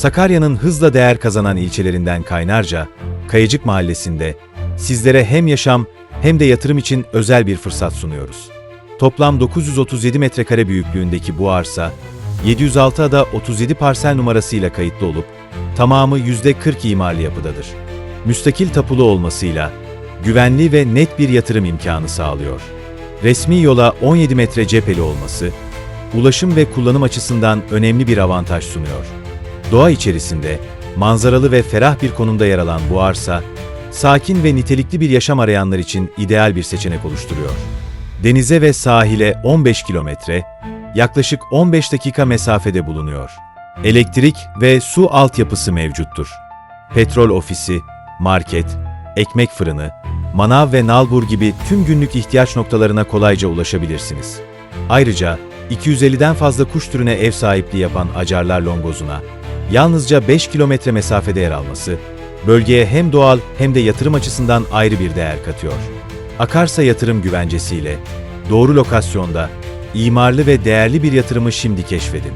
Sakarya'nın hızla değer kazanan ilçelerinden Kaynarca, Kayacık Mahallesi'nde sizlere hem yaşam hem de yatırım için özel bir fırsat sunuyoruz. Toplam 937 metrekare büyüklüğündeki bu arsa, 706 ada 37 parsel numarasıyla kayıtlı olup, tamamı %40 imarlı yapıdadır. Müstakil tapulu olmasıyla, güvenli ve net bir yatırım imkanı sağlıyor. Resmi yola 17 metre cepheli olması, ulaşım ve kullanım açısından önemli bir avantaj sunuyor. Doğa içerisinde, manzaralı ve ferah bir konumda yer alan bu arsa, sakin ve nitelikli bir yaşam arayanlar için ideal bir seçenek oluşturuyor. Denize ve sahile 15 kilometre, yaklaşık 15 dakika mesafede bulunuyor. Elektrik ve su altyapısı mevcuttur. Petrol ofisi, market, ekmek fırını, manav ve nalbur gibi tüm günlük ihtiyaç noktalarına kolayca ulaşabilirsiniz. Ayrıca 250'den fazla kuş türüne ev sahipliği yapan Acarlar Longozuna, yalnızca 5 kilometre mesafede yer alması, bölgeye hem doğal hem de yatırım açısından ayrı bir değer katıyor. Akarsa yatırım güvencesiyle, doğru lokasyonda, imarlı ve değerli bir yatırımı şimdi keşfedin.